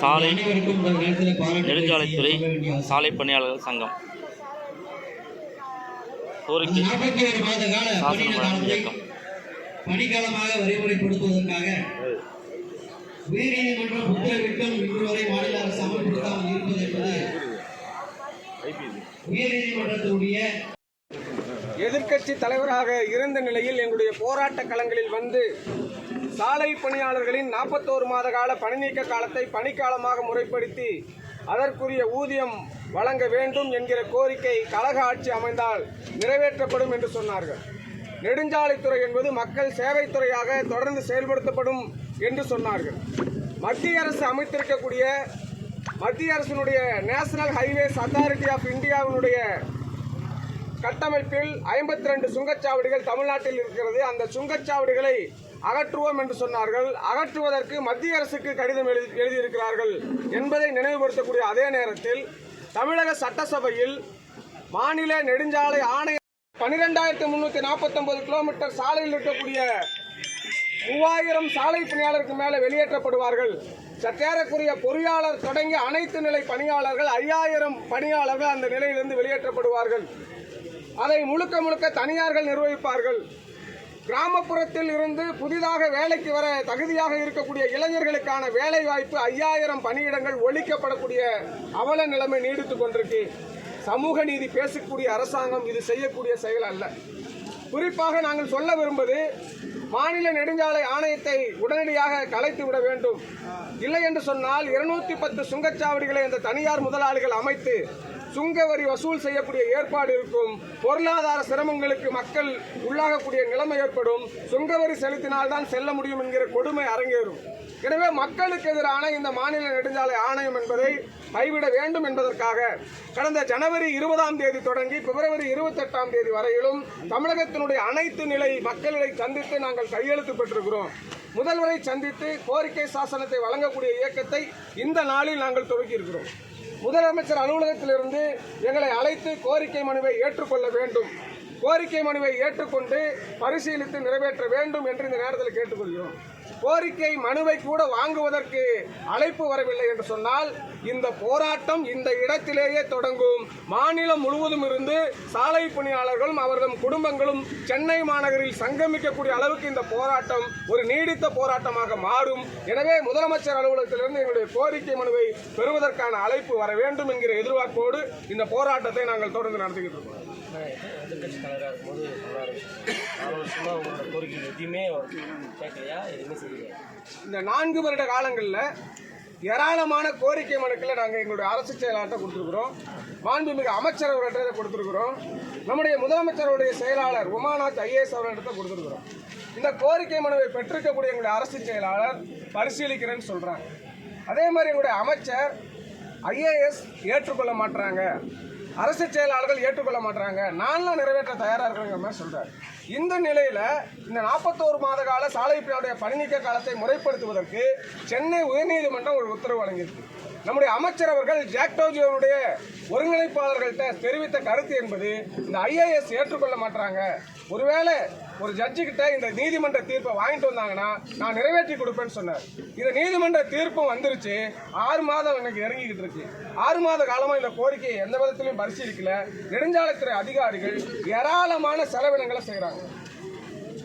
சாலை நெடுஞ்சாலைத்துறை. சாலை பணியாளர்கள் சங்கம். கோரிக்கை. இயக்கம். பணிக்காலமாக வரைமுறைப்படுத்துவதற்காக உயர்நீதிமன்றம் உத்தரவிட்டும் இன்று வரை மாநில அரசு அமல்படுத்தாமல் இருப்பது என்பது உயர்நீதிமன்றத்தினுடைய எதிர்க்கட்சி தலைவராக இருந்த நிலையில் எங்களுடைய போராட்ட களங்களில் வந்து சாலை பணியாளர்களின் நாற்பத்தோரு மாத கால பணிநீக்க காலத்தை பணிக்காலமாக முறைப்படுத்தி அதற்குரிய ஊதியம் வழங்க வேண்டும் என்கிற கோரிக்கை கழக ஆட்சி அமைந்தால் நிறைவேற்றப்படும் என்று சொன்னார்கள். நெடுஞ்சாலைத்துறை என்பது மக்கள் சேவைத்துறையாக தொடர்ந்து செயல்படுத்தப்படும் என்று சொன்னார்கள். மத்திய அரசு அமைத்திருக்கக்கூடிய மத்திய அரசினுடைய நேஷனல் ஹைவேஸ் அத்தாரிட்டி ஆஃப் இந்தியாவினுடைய கட்டமைப்பில் ஐம்பத்தி ரெண்டு சுங்கச்சாவடிகள் தமிழ்நாட்டில் இருக்கிறது. அந்த சுங்கச்சாவடிகளை அகற்றுவோம் என்று சொன்னார்கள். அகற்றுவதற்கு மத்திய அரசுக்கு கடிதம் எழுதி எழுதியிருக்கிறார்கள் என்பதை நினைவுபடுத்தக்கூடிய அதே நேரத்தில் தமிழக சட்டசபையில் மாநில நெடுஞ்சாலை ஆணைய பன்னிரெண்டாயிரத்தி முன்னூற்றி நாற்பத்தொன்பது கிலோமீட்டர் சாலையில் இருக்கக்கூடிய மூவாயிரம் சாலை பணியாளருக்கு மேலே வெளியேற்றப்படுவார்கள். சற்றேறக்குரிய பொறியாளர் தொடங்கி அனைத்து நிலை பணியாளர்கள் ஐயாயிரம் பணியாளர்கள் அந்த நிலையிலிருந்து வெளியேற்றப்படுவார்கள். அதை முழுக்க முழுக்க தனியார்கள் நிர்வகிப்பார்கள். கிராமப்புறத்தில் இருந்து புதிதாக வேலைக்கு வர தகுதியாக இருக்கக்கூடிய இளைஞர்களுக்கான வேலை வாய்ப்பு ஐயாயிரம் பணியிடங்கள் ஒழிக்கப்படக்கூடிய அவல நிலைமை நீடித்து கொண்டிருக்கு. சமூக நீதி பேசக்கூடிய அரசாங்கம் இது செய்யக்கூடிய செயல் அல்ல. குறிப்பாக நாங்கள் சொல்ல விரும்புவது மாநில நெடுஞ்சாலை ஆணையத்தை உடனடியாக கலைத்து விட வேண்டும். இல்லை என்று சொன்னால் இருநூத்தி பத்து சுங்கச்சாவடிகளை இந்த தனியார் முதலாளிகள் அமைத்து சுங்க வரி வசூல் செய்யக்கூடிய ஏற்பாடு இருக்கும். பொருளாதார சிரமங்களுக்கு மக்கள் உள்ளாகக்கூடிய நிலைமை ஏற்படும். சுங்க வரி செலுத்தினால்தான் செல்ல முடியும் என்கிற கொடுமை அரங்கேறும். எனவே மக்களுக்கு எதிரான இந்த மாநில நெடுஞ்சாலை ஆணையம் என்பதை கைவிட வேண்டும் என்பதற்காக கடந்த ஜனவரி இருபதாம் தேதி தொடங்கி பிப்ரவரி இருபத்தெட்டாம் தேதி வரையிலும் தமிழகத்தினுடைய அனைத்து நிலை மக்களை சந்தித்து நாங்கள் கையெழுத்து பெற்றிருக்கிறோம். முதல்வரை சந்தித்து கோரிக்கை சாசனத்தை வழங்கக்கூடிய இயக்கத்தை இந்த நாளில் நாங்கள் துவக்கியிருக்கிறோம் முதலமைச்சர் அலுவலகத்திலிருந்து எங்களை அழைத்து கோரிக்கை மனுவை ஏற்றுக்கொள்ள வேண்டும். கோரிக்கை மனுவை ஏற்றுக்கொண்டு பரிசீலித்து நிறைவேற்ற வேண்டும் என்று இந்த நேரத்தில் கேட்டுக்கொள்கிறோம். கோரிக்கை மனுவை கூட வாங்குவதற்கு அழைப்பு வரவில்லை என்று சொன்னால் இந்த போராட்டம் இந்த இடத்திலேயே தொடங்கும். மாநிலம் முழுவதும் இருந்து சாலை பணியாளர்களும் அவர்களும் குடும்பங்களும் சென்னை மாநகரில் சங்கமிக்கக்கூடிய அளவுக்கு இந்த போராட்டம் ஒரு நீடித்த போராட்டமாக மாறும். எனவே முதலமைச்சர் அலுவலகத்திலிருந்து எங்களுடைய கோரிக்கை மனுவை பெறுவதற்கான அழைப்பு வர வேண்டும் என்கிற எதிர்பார்ப்போடு இந்த போராட்டத்தை நாங்கள் தொடர்ந்து நடத்திக்கிட்டு இருக்கிறோம் எதிர்கட்சி தலைவராக இருக்கும்போது சொன்னார் உங்களோட கோரிக்கை எதுவுமே கேட்கலையா? எதுவுமே இந்த நான்கு வருட காலங்களில் ஏராளமான கோரிக்கை மனுக்களை நாங்கள் எங்களுடைய அரசு செயலாளர்கிட்ட கொடுத்துருக்குறோம். மாண்புமிகு அமைச்சர் அவர்கிட்ட கொடுத்துருக்குறோம். நம்முடைய முதலமைச்சருடைய செயலாளர் உமாநாத் ஐஏஎஸ் அவர்கிட்ட கொடுத்துருக்குறோம். இந்த கோரிக்கை மனுவை பெற்றிருக்கக்கூடிய எங்களுடைய அரசு செயலாளர் பரிசீலிக்கிறேன்னு சொல்கிறாங்க அதே மாதிரி எங்களுடைய அமைச்சர் ஐஏஎஸ் ஏற்றுக்கொள்ள மாட்டுறாங்க அரசு செயலாளர்கள் ஏற்றுக்கொள்ள மாட்டாங்க நான்லாம் நிறைவேற்ற தயாராக இருக்கிறேங்கிற மாதிரி சொல்கிறார் இந்த நிலையில் இந்த நாற்பத்தோரு மாத கால சாலை பணிநீக்க காலத்தை முறைப்படுத்துவதற்கு சென்னை உயர்நீதிமன்றம் ஒரு உத்தரவு வழங்கியிருக்கு. நம்முடைய அமைச்சரவர்கள் ஜாக்டோஜியோனுடைய ஒருங்கிணைப்பாளர்கள்ட்ட தெரிவித்த கருத்து என்பது இந்த ஐஏஎஸ் ஏற்றுக்கொள்ள மாட்டாங்க ஒருவேளை ஒரு ஜட்ஜு கிட்ட இந்த நீதிமன்ற தீர்ப்பை வாங்கிட்டு வந்தாங்கன்னா நான் நிறைவேற்றி கொடுப்பேன்னு சொன்னார். இந்த நீதிமன்ற தீர்ப்பும் வந்துருச்சு. ஆறு மாதம் எனக்கு இறங்கிக்கிட்டு இருக்கு. ஆறு மாத காலமாக இந்த கோரிக்கையை எந்த விதத்திலையும் பரிசீலிக்கல. நெடுஞ்சாலைத்துறை அதிகாரிகள் ஏராளமான செலவினங்களை செய்கிறாங்க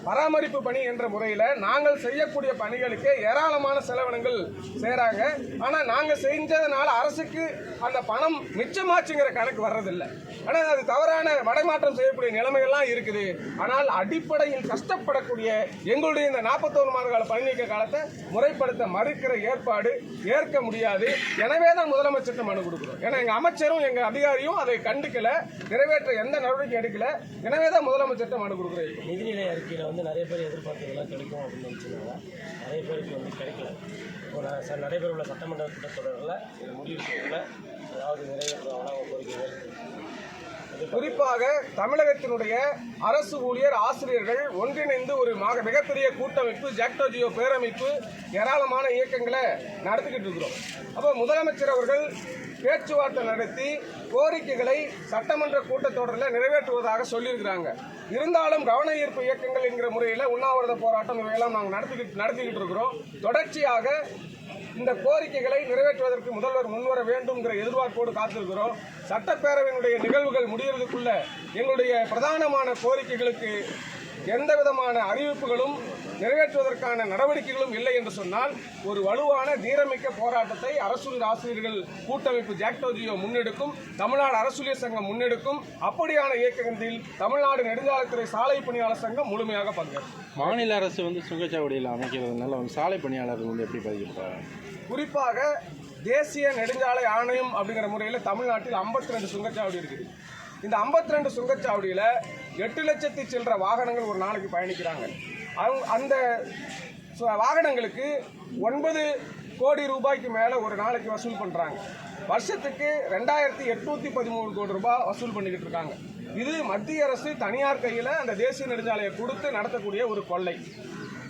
பராமரிப்பு பணி என்ற முறையில் நாங்கள் செய்யக்கூடிய பணிகளுக்கு ஏராளமான செலவினங்கள் செய்கிறாங்க ஆனால் நாங்கள் செஞ்சதுனால அரசுக்கு அந்த பணம் மிச்சமாச்சுங்கிற கணக்கு வர்றதில்லை. ஆனால் அது தவறான வடைமாற்றம் செய்யக்கூடிய நிலைமைகள்லாம் இருக்குது. ஆனால் அடிப்படையில் கஷ்டப்படக்கூடிய எங்களுடைய இந்த நாற்பத்தோரு மாத கால பணி நீக்க காலத்தை முறைப்படுத்த மறுக்கிற ஏற்பாடு ஏற்க முடியாது. எனவே தான் முதலமைச்சர்கிட்ட மனு கொடுக்குறோம். ஏன்னா எங்கள் அமைச்சரும் எங்கள் அதிகாரியும் அதை கண்டுக்கல நிறைவேற்ற எந்த நடவடிக்கை எடுக்கல. எனவே தான் முதலமைச்சர்கிட்ட மனு கொடுக்குறோம். நிதிநிலை அறிக்கையில் வந்து நிறைய பேர் எதிர்பார்த்ததெல்லாம் கிடைக்கும் அப்படின்னு நினச்சிருந்தாங்க நிறைய பேருக்கு வந்து கிடைக்கல. ஒரு ச- நடைபெறவுள்ள சட்டமன்ற கூட்டத்தொடரில் இது முடிவு செய்யல. அதாவது நிறைவேற்றுவாங்கன்னா அவங்க கோரிக்கைகள் குறிப்பாக தமிழகத்தினுடைய அரசு ஊழியர் ஆசிரியர்கள் ஒன்றிணைந்து ஒரு மாக மிகப்பெரிய கூட்டமைப்பு ஜாக்டோஜியோ பேரமைப்பு ஏராளமான இயக்கங்களை நடத்திக்கிட்டு இருக்கிறோம். அப்போ முதலமைச்சர் அவர்கள் பேச்சுவார்த்தை நடத்தி கோரிக்கைகளை சட்டமன்ற கூட்டத்தொடரில் நிறைவேற்றுவதாக சொல்லியிருக்கிறாங்க. இருந்தாலும் கவன ஈர்ப்பு இயக்கங்கள் என்கிற முறையில் உண்ணாவிரத போராட்டம் இவையெல்லாம் நாங்கள் நடத்திக்கிட்டு நடத்திக்கிட்டு இருக்கிறோம். தொடர்ச்சியாக இந்த கோரிக்கைகளை நிறைவேற்றுவதற்கு முதல்வர் முன்வர வேண்டும்ங்கிற எதிர்பார்ப்போடு காத்திருக்கிறோம். சட்டப்பேரவையினுடைய நிகழ்வுகள் முடிகிறதுக்குள்ள எங்களுடைய பிரதானமான கோரிக்கைகளுக்கு எந்த விதமான அறிவிப்புகளும் நிறைவேற்றுவதற்கான நடவடிக்கைகளும் இல்லை என்று சொன்னால் ஒரு வலுவான தீரமிக்க போராட்டத்தை அரசூழியர் ஆசிரியர்கள் கூட்டமைப்பு ஜாக்டோஜியோ முன்னெடுக்கும் தமிழ்நாடு அரசூழியர் சங்கம் முன்னெடுக்கும். அப்படியான இயக்கத்தில் தமிழ்நாடு நெடுஞ்சாலைத்துறை சாலை பணியாளர் சங்கம் முழுமையாக பங்கேற்கும். மாநில அரசு வந்து சுங்கச்சாவடியில் அமைக்கிறதுனால சாலை பணியாளர்கள் வந்து எப்படி பாதிக்கப்படுறாங்க குறிப்பாக தேசிய நெடுஞ்சாலை ஆணையம் அப்படிங்கிற முறையில் தமிழ்நாட்டில் 52 ரெண்டு சுங்கச்சாவடி இருக்குது. இந்த 52 ரெண்டு சுங்கச்சாவடியில் எட்டு லட்சத்தி சில்லற வாகனங்கள் ஒரு நாளைக்கு பயணிக்கிறாங்க. அவங்க அந்த வாகனங்களுக்கு ஒன்பது கோடி ரூபாய்க்கு மேலே ஒரு நாளைக்கு வசூல் பண்ணுறாங்க வருஷத்துக்கு ரெண்டாயிரத்தி எட்நூற்றி பதிமூணு கோடி ரூபாய் வசூல் பண்ணிக்கிட்டு இருக்காங்க. இது மத்திய அரசு தனியார் கையில் அந்த தேசிய நெடுஞ்சாலையை கொடுத்து நடத்தக்கூடிய ஒரு கொள்ளை.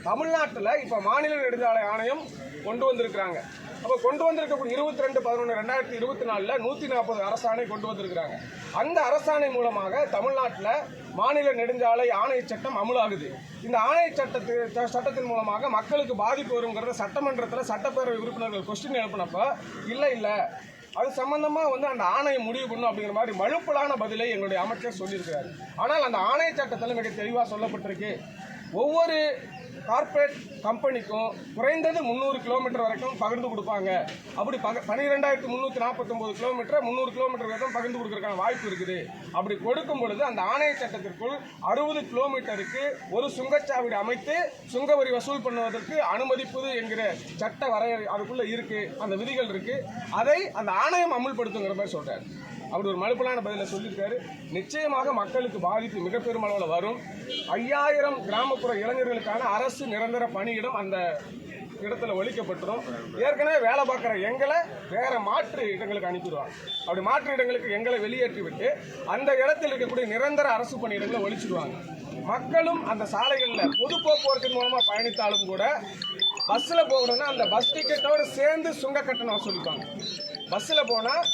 தமிழ்நாட்டில் இப்போ மாநில நெடுஞ்சாலை ஆணையம் கொண்டு வந்திருக்கிறாங்க. அப்போ கொண்டு வந்திருக்கக்கூடிய இருபத்தி ரெண்டு பதினொன்று ரெண்டாயிரத்தி இருபத்தி நாலில் நூற்றி நாற்பது அரசாணை கொண்டு வந்திருக்கிறாங்க. அந்த அரசாணை மூலமாக தமிழ்நாட்டில் மாநில நெடுஞ்சாலை ஆணைய சட்டம் அமலாகுது. இந்த ஆணைய சட்டத்து ச- சட்டத்தின் மூலமாக மக்களுக்கு பாதிப்பு வருங்கிறத சட்டமன்றத்தில் சட்டப்பேரவை உறுப்பினர்கள் கொஸ்டின் எழுப்பினப்ப இல்லை இல்லை. அது சம்பந்தமாக வந்து அந்த ஆணையம் முடிவு பண்ணும் அப்படிங்கிற மாதிரி மழுப்பலான பதிலை எங்களுடைய அமைச்சர் சொல்லியிருக்கிறார். ஆனால் அந்த ஆணைய சட்டத்தில் மிக தெளிவாக சொல்லப்பட்டிருக்கு. ஒவ்வொரு கார்ப்பரேட் கம்பெனிக்கும் குறைந்தது முந்நூறு கிலோமீட்டர் வரைக்கும் பகிர்ந்து கொடுப்பாங்க. அப்படி பக பன்னிரெண்டாயிரத்தி முந்நூற்றி நாற்பத்தொம்போது கிலோமீட்டர் முந்நூறு கிலோமீட்டர் வரைக்கும் பகிர்ந்து கொடுக்கறதுக்கான வாய்ப்பு இருக்குது. அப்படி கொடுக்கும் பொழுது அந்த ஆணைய சட்டத்திற்குள் அறுபது கிலோமீட்டருக்கு ஒரு சுங்கச்சாவடி அமைத்து சுங்க வரி வசூல் பண்ணுவதற்கு அனுமதிப்பது என்கிற சட்ட வரையறை அதுக்குள்ளே இருக்குது அந்த விதிகள் இருக்குது அதை அந்த ஆணையம் அமுல்படுத்துங்கிற மாதிரி சொல்கிறார் அவர் ஒரு மலுப்பலான பதில சொல்லியிருக்காரு. நிச்சயமாக மக்களுக்கு பாதிப்பு மிக பெருமளவில் வரும். ஐயாயிரம் கிராமப்புற இளைஞர்களுக்கான அரசு நிரந்தர பணியிடம் அந்த இடத்துல ஒழிக்கப்பட்டுரும். ஏற்கனவே வேலை பார்க்குற எங்களை வேற மாற்று இடங்களுக்கு அனுப்பிடுவாங்க. அப்படி மாற்று இடங்களுக்கு எங்களை வெளியேற்றி விட்டு அந்த இடத்தில் இருக்கக்கூடிய நிரந்தர அரசு பணியிடங்களை ஒழிச்சிடுவாங்க. மக்களும் அந்த சாலைகளில் பொது போக்குவரத்தின் மூலமாக பயணித்தாலும் கூட பஸ்ஸில் போகணும்னா அந்த பஸ் டிக்கெட்டோடு சேர்ந்து சுங்க கட்டணம் வசூலிப்பாங்க பஸ்ஸில் போனால்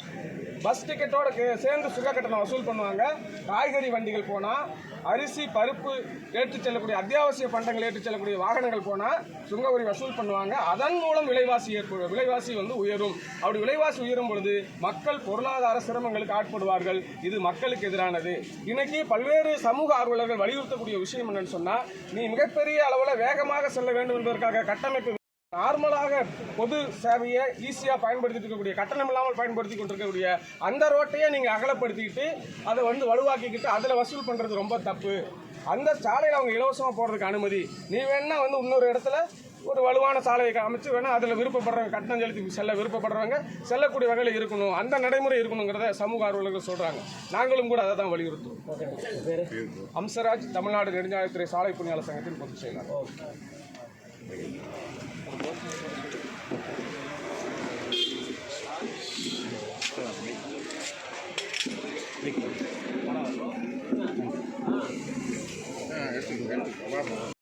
பஸ் டிக்கெட்டோட சேர்ந்து சுங்க கட்டணம் வசூல் பண்ணுவாங்க. காய்கறி வண்டிகள் போனால் அரிசி பருப்பு ஏற்றுச் செல்லக்கூடிய அத்தியாவசிய பண்டங்கள் ஏற்றுச் செல்லக்கூடிய வாகனங்கள் போனால் சுங்க வரி வசூல் பண்ணுவாங்க. அதன் மூலம் விலைவாசி ஏற்படும் விலைவாசி வந்து உயரும். அப்படி விலைவாசி உயரும் பொழுது மக்கள் பொருளாதார சிரமங்களுக்கு ஆட்படுவார்கள். இது மக்களுக்கு எதிரானது. இன்னைக்கு பல்வேறு சமூக ஆர்வலர்கள் வலியுறுத்தக்கூடிய விஷயம் என்னன்னு சொன்னால் நீ மிகப்பெரிய அளவில் வேகமாக செல்ல வேண்டும் என்பதற்காக கட்டமைப்பு நார்மலாக பொது சேவையை ஈஸியாக பயன்படுத்திட்டு இருக்கக்கூடிய கட்டணம் இல்லாமல் பயன்படுத்தி கொண்டிருக்கக்கூடிய அந்த ரோட்டையே நீங்கள் அகலப்படுத்திக்கிட்டு அதை வந்து வலுவாக்கிக்கிட்டு அதில் வசூல் பண்ணுறது ரொம்ப தப்பு. அந்த சாலையில் அவங்க இலவசமாக போகிறதுக்கு அனுமதி. நீ வேணா வந்து இன்னொரு இடத்துல ஒரு வலுவான சாலையை அமைச்சு வேணா அதில் விருப்பப்படுறவங்க கட்டணம் செலுத்தி செல்ல விருப்பப்படுறவங்க செல்லக்கூடிய வகையில் இருக்கணும். அந்த நடைமுறை இருக்கணுங்கிறத சமூக ஆர்வலர்கள் சொல்கிறாங்க நாங்களும் கூட அதை தான் வலியுறுத்துவோம். அம்சராஜ் தமிழ்நாடு நெடுஞ்சாலைத்துறை சாலை பணியாளர் சங்கத்தின் பொதுச் செயலாளர். எடுத்துக்கோ எடுத்துக்கோ